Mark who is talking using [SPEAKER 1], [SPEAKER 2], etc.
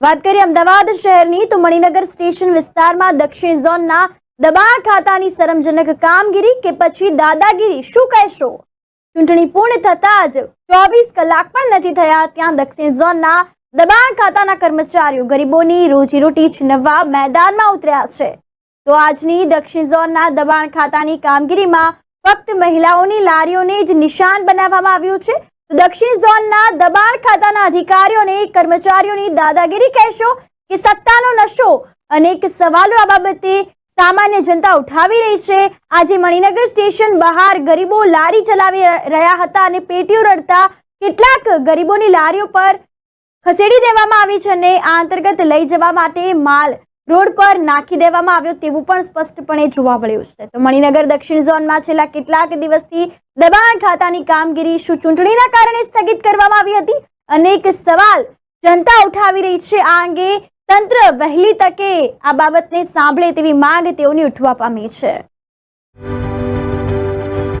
[SPEAKER 1] વાત કરીએ અમદાવાદ શહેરની, તો મણિનગર સ્ટેશન વિસ્તારમાં દક્ષિણ ઝોનના દબાણ ખાતાની શરમજનક કામગીરી કે પછી દાદાગીરી શું કહેશો? ચૂંટણી પૂર્ણ થતા જ ચોવીસ કલાક પણ નથી થયા ત્યાં દક્ષિણ ઝોનના દબાણ ખાતાના કર્મચારીઓ ગરીબોની રોજીરોટી છીનવવા મેદાનમાં ઉતર્યા છે. તો આજની દક્ષિણ ઝોનના દબાણ ખાતાની કામગીરીમાં ફક્ત મહિલાઓની લારીઓને જ નિશાન બનાવવામાં આવ્યું છે દક્ષિણ ઝોનના દબાણ ખાતાના અધિકારીઓને કર્મચારીઓની દાદાગીરી કહેશો કે સત્તાનો નશો અનેક સવાલો આ બાબતે સામાન્ય જનતા ઉઠાવી રહી છે. આજે મણિનગર સ્ટેશન બહાર ગરીબો લારી ચલાવી રહ્યા હતા અને પેટીઓ રડતા કેટલાક ગરીબોની લારીઓ પર ખસેડી દેવામાં આવી છે અને આ અંતર્ગત લઈ જવા માટે માલ રોડ પર નાખી દેવામાં આવ્યો તેવું પણ સ્પષ્ટપણે જોવા મળ્યું છે. તો મણિનગર દક્ષિણ ઝોનમાં છેલ્લા કેટલાક દિવસથી દબાણ ખાતાની કામગીરી શું ચૂંટણીના કારણે સ્થગિત કરવામાં આવી હતી? અનેક સવાલ જનતા ઉઠાવી રહી છે. આ અંગે તંત્ર વહેલી તકે આ બાબતને સાંભળે તેવી માંગ તેઓની ઉઠવા પામી છે.